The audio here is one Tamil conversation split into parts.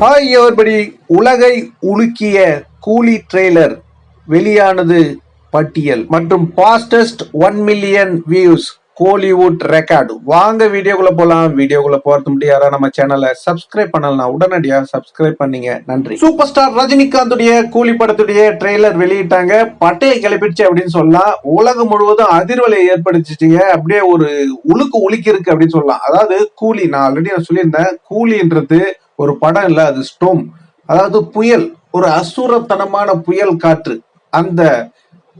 ஹாய் எவர்படி உலகை உலுக்கிய கூலி ட்ரெய்லர் வெளியானது பட்டியல் மற்றும் fastest one million views Kollywood record வாங்க வீடியோக்குள்ள போலாம். வீடியோக்குள்ள போறது முடியாத நம்ம சேனலை சப்ஸ்கிரைப் பண்ணலாம் உடனடியா சப்ஸ்கிரைப் பண்ணீங்க. நன்றி. சூப்பர் ஸ்டார் ரஜினிகாந்துடைய கூலி படத்துடைய ட்ரெய்லர் வெளியிட்டாங்க. பட்டையை கிளப்பிடுச்சு அப்படின்னு சொல்லலாம் உலகம் முழுவதும் அதிர்வலை ஏற்படுத்திச்சுங்க அப்படியே ஒரு உழுக்கு உலுக்கி இருக்கு அப்படின்னு சொல்லலாம். அதாவது கூலி நான் ஆல்ரெடி நான் சொல்லியிருந்தேன். கூலின்றது ஒரு படம் இல்லை அது ஸ்டோம். அதாவது புயல். ஒரு அசுரத்தனமான புயல் காற்று. அந்த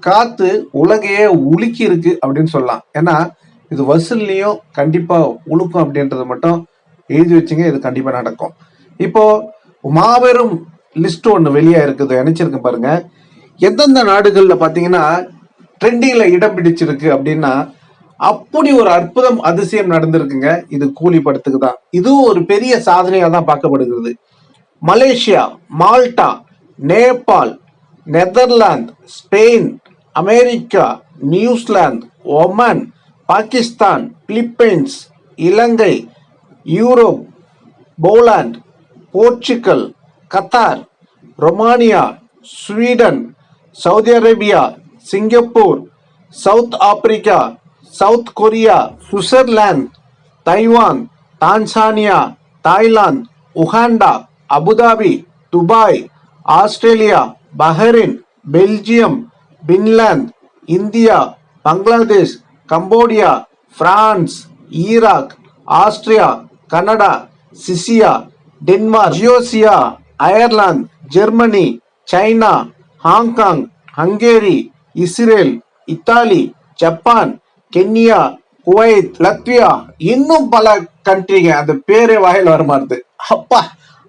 காத்து உலகையே உலுக்கி இருக்கு அப்படின்னு சொல்லலாம். ஏன்னா இது வசூல்லையும் கண்டிப்பா உழுக்கும் அப்படின்றத மட்டும் எழுதி வச்சுங்க இது கண்டிப்பா நடக்கும். இப்போ மாபெரும் லிஸ்ட் ஒன்று வெளியா இருக்குது நினைச்சிருக்கு பாருங்க. எந்தெந்த நாடுகள்ல பாத்தீங்கன்னா ட்ரெண்டிங்ல இடம் பிடிச்சிருக்கு அப்படின்னா அப்படி ஒரு அற்புதம் அதிசயம் நடந்திருக்குங்க. இது கூலி படத்துக்கு தான். இதுவும் ஒரு பெரிய சாதனையா தான் பார்க்கப்படுகிறது. Malaysia Malta Nepal Netherlands Spain America New Zealand Oman Pakistan Philippines Ilangai Europe Poland Portugal Qatar Romania Sweden Saudi Arabia Singapore South Africa South Korea Switzerland Taiwan Tanzania Thailand Uganda Abu Dhabi Dubai Australia Bahrain Belgium Finland India Bangladesh Cambodia France Iraq Austria Canada Czechia Denmark ஜியோசியா Ireland Germany China Hong Kong Hungary Israel Italy Japan Kenya Kuwait Latvia இன்னும் பல கண்ட்ரிங்க. அந்த பேரே வகையில் வரமாறுது அப்பா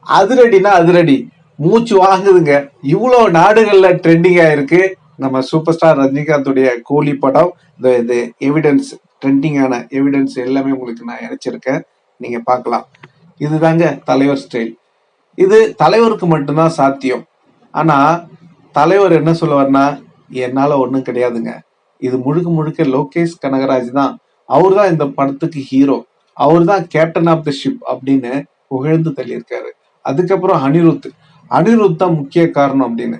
அதிரடினா அதிரடி. மூச்சு வாங்குதுங்க. இவ்வளோ நாடுகளில் ட்ரெண்டிங்காக இருக்குது நம்ம சூப்பர் ஸ்டார் ரஜினிகாந்துடைய கூலி படம் இந்த இது எவிடன்ஸ் ட்ரெண்டிங்கான எவிடன்ஸ் எல்லாமே உங்களுக்கு நான் இணைச்சிருக்கேன். நீங்க பார்க்கலாம். இதுதாங்க தலைவர் ஸ்டைல் இது தலைவருக்கு மட்டும்தான் சாத்தியம். ஆனா தலைவர் என்ன சொல்லுவார்னா என்னால ஒன்றும் கிடையாதுங்க. இது முழுக்க முழுக்க லோகேஷ் கனகராஜ் தான். அவர் தான் இந்த படத்துக்கு ஹீரோ அவர் தான் கேப்டன் ஆஃப் த ஷிப் அப்படின்னு புகழ்ந்து தள்ளியிருக்காரு. அதுக்கப்புறம் அனிருத். அனிருத் தான் முக்கிய காரணம் அப்படின்னு.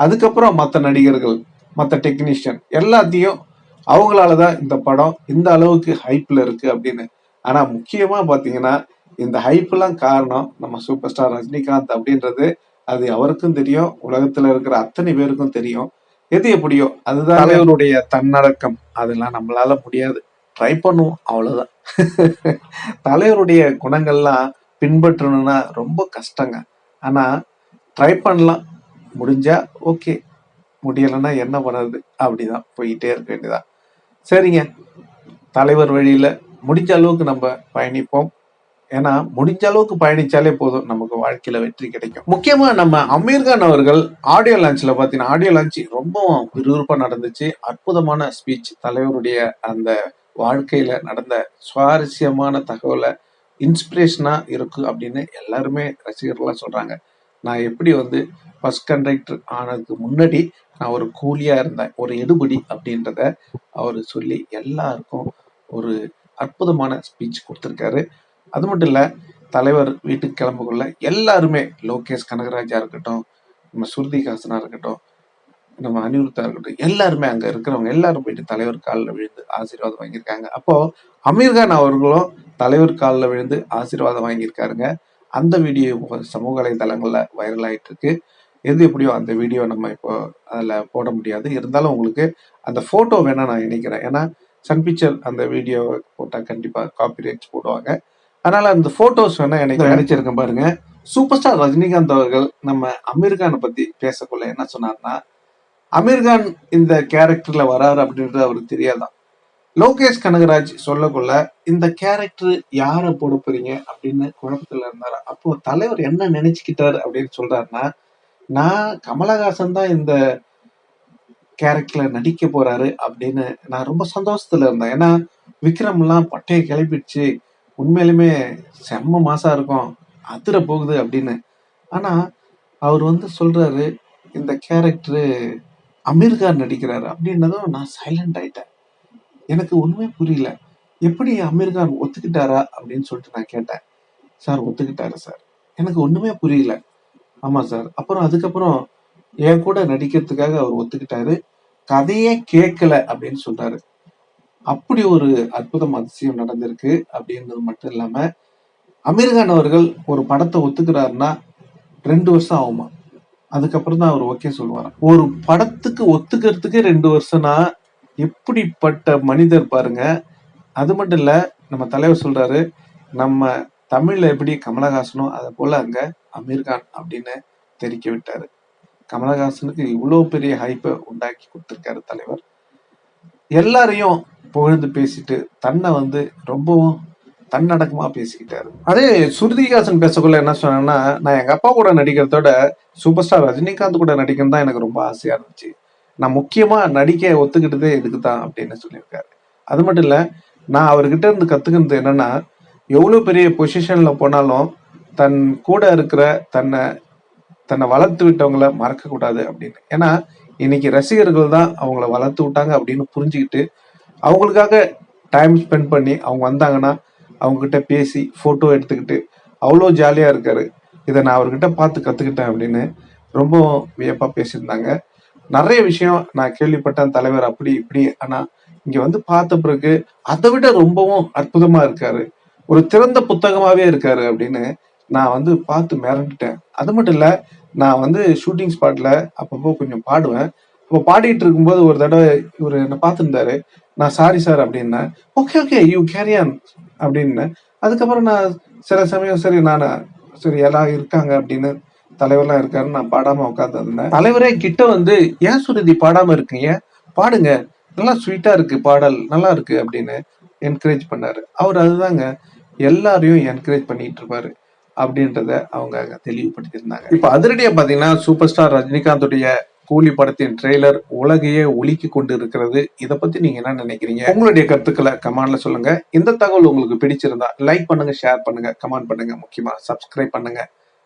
அதுக்கப்புறம் மற்ற நடிகர்கள் மற்ற டெக்னீஷியன் எல்லாத்தையும் அவங்களால தான் இந்த படம் இந்த அளவுக்கு ஹைப்ல இருக்கு அப்படின்னு. ஆனா முக்கியமா பாத்தீங்கன்னா இந்த ஹைப்லாம் காரணம் நம்ம சூப்பர் ஸ்டார் ரஜினிகாந்த் அப்படின்றது. அது அவருக்கும் தெரியும் உலகத்துல இருக்கிற அத்தனை பேருக்கும் தெரியும். எது எப்படியோ அதுதான் தலைவருடைய தன்னடக்கம். அதெல்லாம் நம்மளால முடியாது. ட்ரை பண்ணுவோம் அவ்வளவுதான். தலைவருடைய குணங்கள்லாம் பின்பற்றணும்னா ரொம்ப கஷ்டங்க. ஆனா ட்ரை பண்ணலாம். முடிஞ்சா ஓகே முடியலைன்னா என்ன பண்ணுறது அப்படிதான் போயிட்டே இருக்க வேண்டியதான் சரிங்க. தலைவர் வழியில் முடிஞ்ச அளவுக்கு நம்ம பயணிப்போம். ஏன்னா முடிஞ்ச அளவுக்கு பயணிச்சாலே போதும். நமக்கு வாழ்க்கையில வெற்றி கிடைக்கும். முக்கியமா நம்ம அமீர்கான் அவர்கள் ஆடியோ லான்ச்ல பாத்தீங்கன்னா ஆடியோ லான்ச் ரொம்ப விறுவிறுப்பா நடந்துச்சு. அற்புதமான ஸ்பீச் தலைவருடைய அந்த வாழ்க்கையில நடந்த சுவாரஸ்யமான தகவலை இன்ஸ்பிரேஷனா இருக்கு அப்படின்னு எல்லாருமே ரசிகர்கள்லாம் சொல்றாங்க. நான் எப்படி வந்து பஸ் கண்டக்டர் ஆனதுக்கு முன்னாடி நான் ஒரு கூலியாக இருந்தேன் ஒரு எடுபடி அப்படின்றத அவர் சொல்லி எல்லாருக்கும் ஒரு அற்புதமான ஸ்பீச் கொடுத்துருக்காரு. அது மட்டும் இல்லை தலைவர் வீட்டுக்கு கிளம்பக்குள்ள எல்லாருமே லோகேஷ் கனகராஜா இருக்கட்டும் நம்ம சுருதிகாசனா இருக்கட்டும் நம்ம அனிருத்தா இருக்கட்டும் எல்லாருமே அங்கே இருக்கிறவங்க எல்லாரும் போயிட்டு தலைவர் காலில் விழுந்து ஆசீர்வாதம் வாங்கியிருக்காங்க. அப்போ அமீர்கான் அவர்களும் தலைவர் காலில் விழுந்து ஆசீர்வாதம் வாங்கியிருக்காருங்க. அந்த வீடியோ இப்போ சமூக வலைதளங்கள்ல வைரல் ஆயிட்டு இருக்கு எது எப்படியோ அந்த வீடியோ நம்ம இப்போ அதில் போட முடியாது. இருந்தாலும் உங்களுக்கு அந்த ஃபோட்டோ வேணா நான் இணைக்கிறேன். ஏன்னா சன் பிக்சர் அந்த வீடியோ போட்டால் கண்டிப்பாக காப்பி ரைட்ஸ் போடுவாங்க. அதனால அந்த ஃபோட்டோஸ் வேணா எனக்கு நினைச்சிருக்கேன் பாருங்க. சூப்பர் ஸ்டார் ரஜினிகாந்த் அவர்கள் நம்ம அமீர்கானை பத்தி பேசக்குள்ள என்ன சொன்னார்னா அமீர்கான் இந்த கேரக்டர்ல வராரு அப்படின்றது அவருக்கு தெரியாதான். லோகேஷ் கனகராஜ் சொல்லக்குள்ள இந்த கேரக்டர் யாரை போட போறீங்க? அப்படின்னு குழப்பத்துல இருந்தாரு. அப்போ தலைவர் என்ன நினைச்சுக்கிட்டாரு அப்படின்னு சொல்றாருன்னா நான் கமலஹாசன் தான் இந்த கேரக்டர்ல நடிக்க போறாரு அப்படின்னு நான் ரொம்ப சந்தோஷத்துல இருந்தேன். ஏன்னா விக்ரம்லாம் பட்டையை கிளப்பிடுச்சு. உண்மையிலுமே செம்ம மாசா இருக்கும். அதிர போகுது அப்படின்னு. ஆனா அவர் வந்து சொல்றாரு இந்த கேரக்டரு அமீர்கார் நடிக்கிறாரு அப்படின்னதும் நான் சைலண்ட் ஆயிட்டேன். எனக்கு ஒண்ணுமே புரியல. எப்படி அமீர் கான் ஒத்துக்கிட்டாரா அப்படின்னு சொல்லிட்டு நான் கேட்டேன். சார் ஒத்துக்கிட்டாரு சார். எனக்கு ஒண்ணுமே புரியல. ஆமா சார். அப்புறம் அதுக்கப்புறம் என் கூட நடிக்கிறதுக்காக அவர் ஒத்துக்கிட்டாரு. கதையே கேட்கல அப்படின்னு சொல்றாரு. அப்படி ஒரு அற்புதம் அதிசயம் நடந்திருக்கு அப்படின்றது மட்டும் இல்லாம அமீர்கான் அவர்கள் ஒரு படத்தை ஒத்துக்கிறாருன்னா ரெண்டு வருஷம் ஆகுமா? அதுக்கப்புறம் தான் அவர் ஓகே சொல்லுவார்? ஒரு படத்துக்கு ஒத்துக்கிறதுக்கு ரெண்டு வருஷம்னா எப்படிப்பட்ட மனிதர் பாருங்க. அது மட்டும் இல்லை நம்ம தலைவர் சொல்றாரு நம்ம தமிழ்ல எப்படி கமலஹாசனோ அதை போல அங்க அமீர்கான் அப்படின்னு தெரிவிக்க விட்டாரு. கமலஹாசனுக்கு இவ்வளோ பெரிய ஹைப்பை உண்டாக்கி கொடுத்துருக்காரு தலைவர். எல்லாரையும் புகழ்ந்து பேசிட்டு தன்னை வந்து ரொம்பவும் தன்னடக்கமா பேசிக்கிட்டாரு. அதே சுருதிகாசன் பேசக்குள்ள என்ன சொன்னேன்னா நான் எங்க அப்பா கூட நடிக்கிறதோட சூப்பர் ஸ்டார் ரஜினிகாந்த் கூட நடிக்கணும் தான் எனக்கு ரொம்ப ஆசையா இருந்துச்சு. நான் முக்கியமாக நடிக்க ஒத்துக்கிட்டதே இதுக்கு தான் அப்படின்னு சொல்லியிருக்காரு. அது மட்டும் இல்லை நான் அவர்கிட்ட இருந்து கற்றுக்கிறது என்னென்னா எவ்வளோ பெரிய பொசிஷனில் போனாலும் தன் கூட இருக்கிற தன்னை தன்னை வளர்த்து விட்டவங்கள மறக்கக்கூடாது அப்படின்னு. ஏன்னா இன்னைக்கு ரசிகர்கள் தான் அவங்கள வளர்த்து விட்டாங்க அப்படின்னு புரிஞ்சுக்கிட்டு அவங்களுக்காக டைம் ஸ்பெண்ட் பண்ணி அவங்க வந்தாங்கன்னா அவங்கக்கிட்ட பேசி ஃபோட்டோ எடுத்துக்கிட்டு அவ்வளோ ஜாலியாக இருக்காரு. இதை நான் அவர்கிட்ட பார்த்து கற்றுக்கிட்டேன் அப்படின்னு ரொம்ப வியப்பாக பேசியிருந்தாங்க. நிறைய விஷயம் நான் கேள்விப்பட்டேன் தலைவர் அப்படி இப்படி. ஆனா இங்க வந்து பார்த்த பிறகு அதை விட ரொம்பவும் அற்புதமா இருக்காரு. ஒரு திறந்த புத்தகமாவே இருக்காரு அப்படின்னு நான் வந்து பார்த்து மிரண்டுட்டேன். அது மட்டும் இல்ல நான் வந்து ஷூட்டிங் ஸ்பாட்ல அப்பப்போ கொஞ்சம் பாடுவேன். இப்போ பாடிட்டு இருக்கும்போது ஒரு தடவை இவர் என்ன பார்த்துருந்தாரு. நான் சாரி சார் அப்படின்னேன். Okay okay you carry on அப்படின்னு அதுக்கப்புறம் நான் சில சமயம் சரி நான் சரி எல்லாம் இருக்காங்க அப்படின்னு தலைவர்லாம் இருக்காருன்னு நான் பாடாம உட்காந்துருந்தேன் தலைவரே கிட்ட வந்து ஏன் சுருதி பாடாம இருக்கீங்க? பாடுங்க. நல்லா ஸ்வீட்டா இருக்கு பாடல். நல்லா இருக்கு அப்படின்னு என்கரேஜ் பண்ணாரு. அவர் அதுதாங்க எல்லாரையும் என்கரேஜ் பண்ணிட்டு இருப்பாரு அப்படின்றத அவங்க தெளிவுபடுத்தியிருந்தாங்க. இப்ப அதிரடியா பாத்தீங்கன்னா சூப்பர் ஸ்டார் ரஜினிகாந்துடைய கூலி படத்தின் ட்ரெய்லர் உலகையே ஒலிக்கி கொண்டு இருக்கிறது இதை பத்தி நீங்க என்ன நினைக்கிறீங்க? உங்களுடைய கருத்துக்களை கமெண்ட்ல சொல்லுங்க. இந்த தகவல் உங்களுக்கு பிடிச்சிருந்தா லைக் பண்ணுங்க ஷேர் பண்ணுங்க கமெண்ட் பண்ணுங்க. முக்கியமா சப்ஸ்கிரைப் பண்ணுங்க.